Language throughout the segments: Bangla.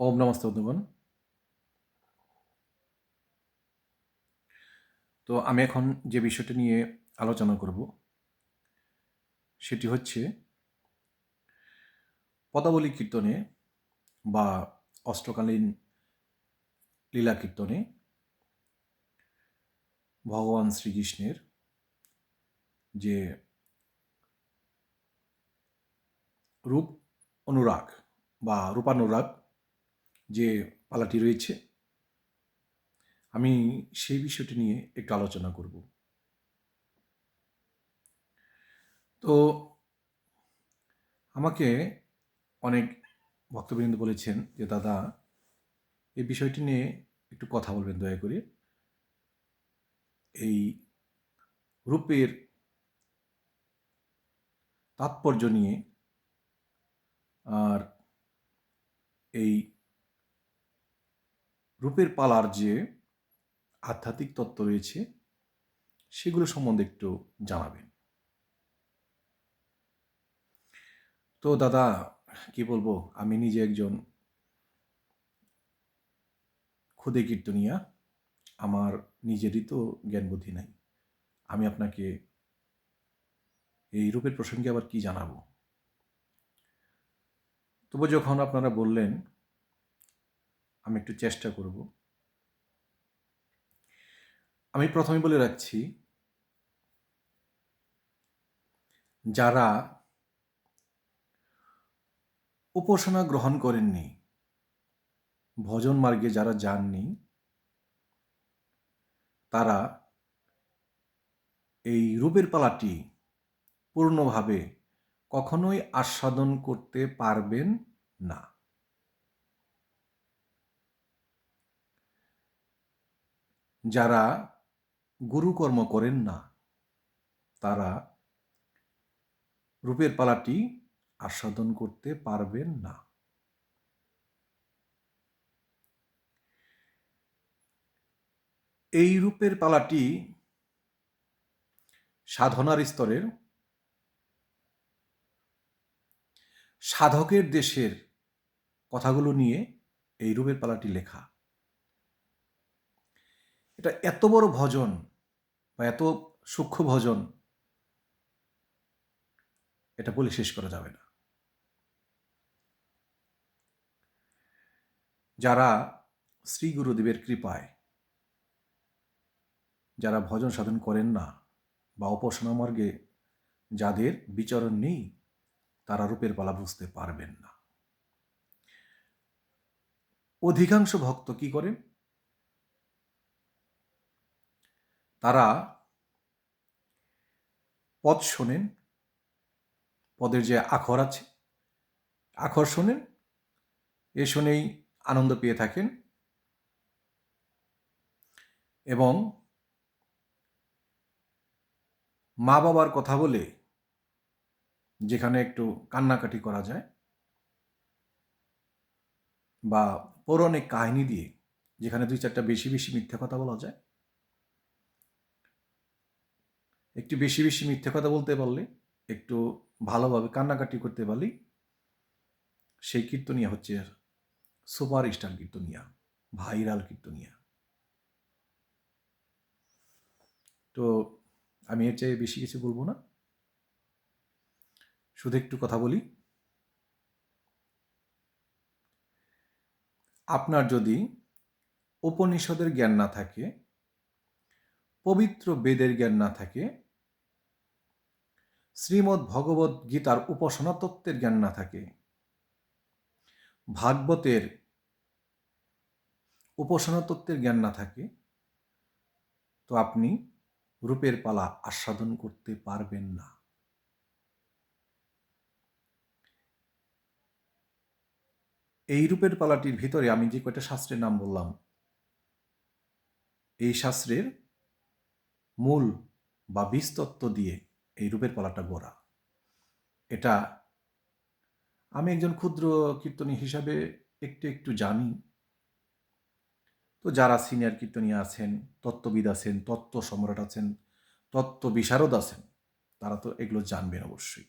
ওম নমস্তে বন্ধুগণ তো আমি এখন যে বিষয়টি নিয়ে আলোচনা করব, সেটি হচ্ছে পদাবলী কীর্তনে বা অষ্টকালীন লীলা কীর্তনে ভগবান শ্রীকৃষ্ণের যে রূপ অনুরাগ বা রূপানুরাগ যে পালাটি রয়েছে, আমি সেই বিষয়টি নিয়ে একটু আলোচনা করব। তো আমাকে অনেক ভক্তবৃন্দ বলেছেন যে, দাদা, এই বিষয়টি নিয়ে একটু কথা বলবেন দয়া করে। এই রূপের তাৎপর্য নিয়ে আর এই রূপের পালার যে আধ্যাত্মিক তত্ত্ব রয়েছে, সেগুলো সম্বন্ধে একটু জানাবেন। তো দাদা, কি বলব? আমি নিজে একজন খুদে কীর্তনিয়া। আমার নিজেরই তো জ্ঞান বুদ্ধি নাই। আমি আপনাকে এই রূপের প্রসঙ্গে আবার কি জানাব? তবু যখন আপনারা বললেন আমি একটু চেষ্টা করব। আমি প্রথমে বলে রাখছি, যারা উপাসনা গ্রহণ করেননি, ভজন মার্গে যারা যাননি, তারা এই রূপের পালাটি পূর্ণভাবে কখনোই আস্বাদন করতে পারবেন না। যারা গুরুকর্ম করেন না, তারা রূপের পালাটি আস্বাদন করতে পারবেন না। এই রূপের পালাটি সাধনার স্তরের, সাধকের দেশের কথাগুলো নিয়ে এই রূপের পালাটি লেখা। এটা এত বড় ভজন বা এত সূক্ষ্ম ভজন, এটা বলে শেষ করা যাবে না। যারা শ্রী গুরুদেবের কৃপায়, যারা ভজন সাধন করেন না বা উপাসনা মার্গে যাদের বিচরণ নেই, তারা রূপের পালা বুঝতে পারবেন না। অধিকাংশ ভক্ত কি করেন? তারা পদ শোনেন, পদের যে আখর আছে, আখর শোনেন, এ শুনেই আনন্দ পেয়ে থাকেন এবং মা বাবার কথা বলে যেখানে একটু কান্নাকাটি করা যায় বা পৌরাণিক কাহিনী দিয়ে যেখানে দুই চারটা বেশি বেশি মিথ্যা কথা বলা যায় একটু বেশি বেশি মিথ্যে কথা বলতে পারলে, একটু ভালোভাবে কান্নাকাটি করতে পারলেই সেই কীর্তনিয়া হচ্ছে সুপার স্টার কীর্তনিয়া, ভাইরাল কীর্তনিয়া। তো আমি এর চেয়ে বেশি কিছু বলব না। শুধু একটু কথা বলি। আপনার যদি উপনিষদের জ্ঞান না থাকে, পবিত্র বেদের জ্ঞান না থাকে শ্রীমৎ ভগবত গীতার উপাসনা তত্ত্বের জ্ঞান না থাকে। ভাগবতের উপাসনা তত্ত্বের জ্ঞান না থাকে, তো আপনি রূপের পালা আস্বাদন করতে পারবেন না। এই রূপের পালাটির ভিতরে আমি যে কয়টা শাস্ত্রের নাম বললাম, এই শাস্ত্রের মূল বা বীজতত্ত্ব দিয়ে এই রূপের পালাটা গড়া। এটা আমি একজন ক্ষুদ্র কীর্তনী হিসাবে একটু একটু জানি। তো যারা সিনিয়র কীর্তনী আছেন, তত্ত্ববিদ আছেন, তত্ত্ব সম্রাট আছেন, তত্ত্ব বিশারদ আছেন, তারা তো এগুলো জানবেন অবশ্যই।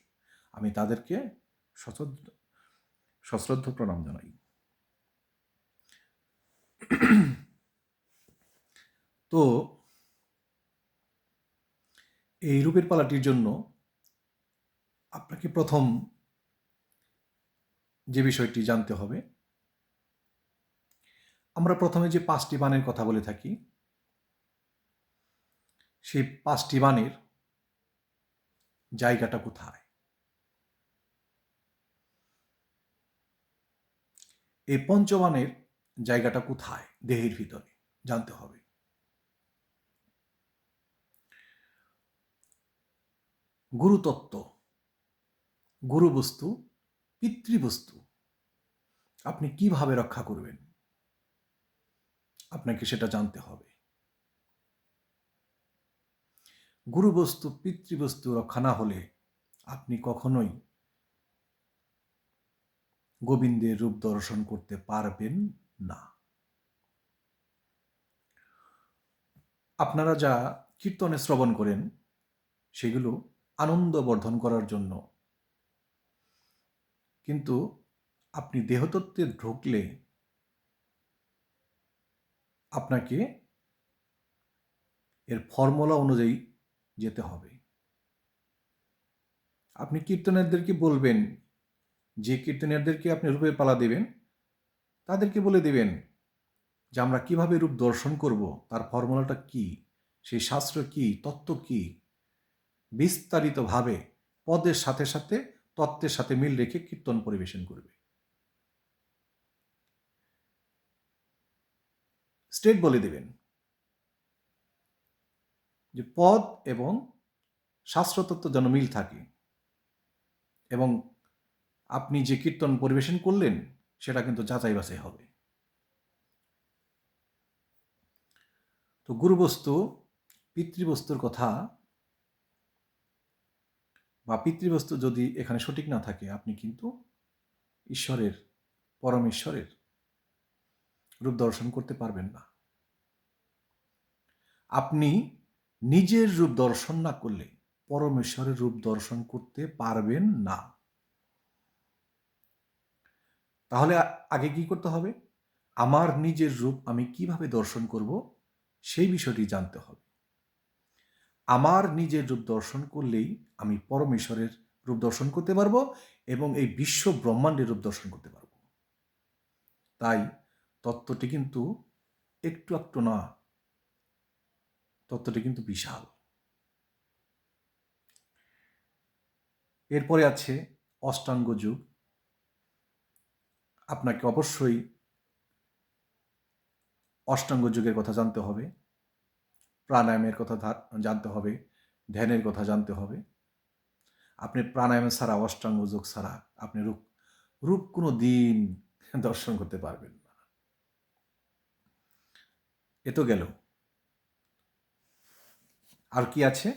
আমি তাদেরকে সশ্রদ্ধ সশ্রদ্ধ প্রণাম জানাই। তো এই রূপের পালাটির জন্য আপনাকে প্রথম যে বিষয়টি জানতে হবে, আমরা প্রথমে যে পাঁচটি বানের কথা বলে থাকি, সেই পাঁচটি বানের জায়গাটা কোথায়? এই পঞ্চবানের জায়গাটা কোথায়? দেহের ভিতরে জানতে হবে। গুরুতত্ত্ব, গুরুবস্তু, পিতৃবস্তু। আপনি কীভাবে রক্ষা করবেন? আপনাকে সেটা জানতে হবে। গুরুবস্তু, পিতৃবস্তু রক্ষা না হলে আপনি কখনোই গোবিন্দের রূপ দর্শন করতে পারবেন না। আপনারা যা কীর্তনে শ্রবণ করেন, সেগুলো আনন্দ বর্ধন করার জন্য। কিন্তু আপনি দেহতত্ত্বে ঢুকলে আপনাকে এর ফর্মুলা অনুযায়ী যেতে হবে। আপনি কীর্তনারদেরকে বলবেন, যে কীর্তনারদেরকে আপনি রূপে পালা দেবেন, তাদেরকে বলে দেবেন যে আমরা কীভাবে রূপ দর্শন করব, তার ফর্মুলাটা কি, সেই শাস্ত্র কি, তত্ত্ব কি বিস্তারিতভাবে পদের সাথে সাথে তত্ত্বের সাথে মিল রেখে কীর্তন পরিবেশন করবে। স্টেট বলে দেবেন যে পদ এবং শাস্ত্রতত্ত্ব যেন মিল থাকে এবং আপনি যে কীর্তন পরিবেশন করলেন সেটা কিন্তু যাচাই বাছাই হবে। তো গুরুবস্তু, পিতৃবস্তুর কথা পিতৃবস্তু যদি এখানে সঠিক না থাকে, আপনি কিন্তু ঈশ্বরের পরমেশ্বরের রূপ দর্শন করতে পারবেন না। আপনি নিজের রূপ দর্শন না করলে পরমেশ্বরের রূপ দর্শন করতে পারবেন না। তাহলে আগে কি করতে হবে? আমার নিজের রূপ আমি কীভাবে দর্শন করব? সেই বিষয়টি জানতে হবে। আমার নিজের রূপ দর্শন করলেই আমি পরমেশ্বরের রূপ দর্শন করতে পারব এবং এই বিশ্ব ব্রহ্মাণ্ডের রূপ দর্শন করতে পারব। তাই তত্ত্বটি কিন্তু একটু একটু না, তত্ত্বটি কিন্তু বিশাল। এরপরে আছে অষ্টাঙ্গ যুগ। আপনাকে অবশ্যই অষ্টাঙ্গ যুগের কথা জানতে হবে। প্রাণায়ামের কথা জানতে হবে, ধ্যানের কথা জানতে হবে। আপনি প্রাণায়াম ছাড়া, অষ্টাঙ্গ যোগ ছাড়া আপনি রূপ রূপ কোনো দিন দর্শন করতে পারবেন না। এ তো গেল। আর কি আছে?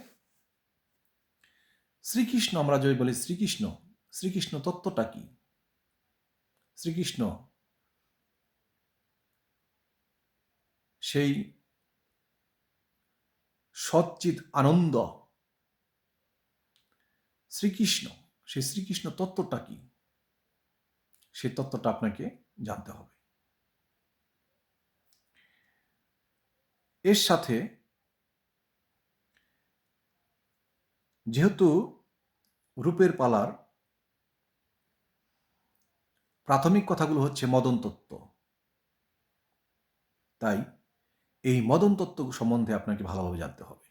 শ্রীকৃষ্ণ, আমরা যদি বলি শ্রীকৃষ্ণ শ্রীকৃষ্ণ তত্ত্বটা কি? শ্রীকৃষ্ণ সেই সচ্চিত আনন্দ। শ্রীকৃষ্ণ সেই শ্রীকৃষ্ণ তত্ত্বটা কি? সেই তত্ত্বটা আপনাকে জানতে হবে। এর সাথে যেহেতু রূপের পালার প্রাথমিক কথাগুলো হচ্ছে মদন তত্ত্ব, তাই এই মদন তত্ত্ব সম্বন্ধে আপনাকে ভালোভাবে জানতে হবে।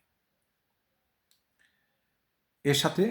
এর সাথে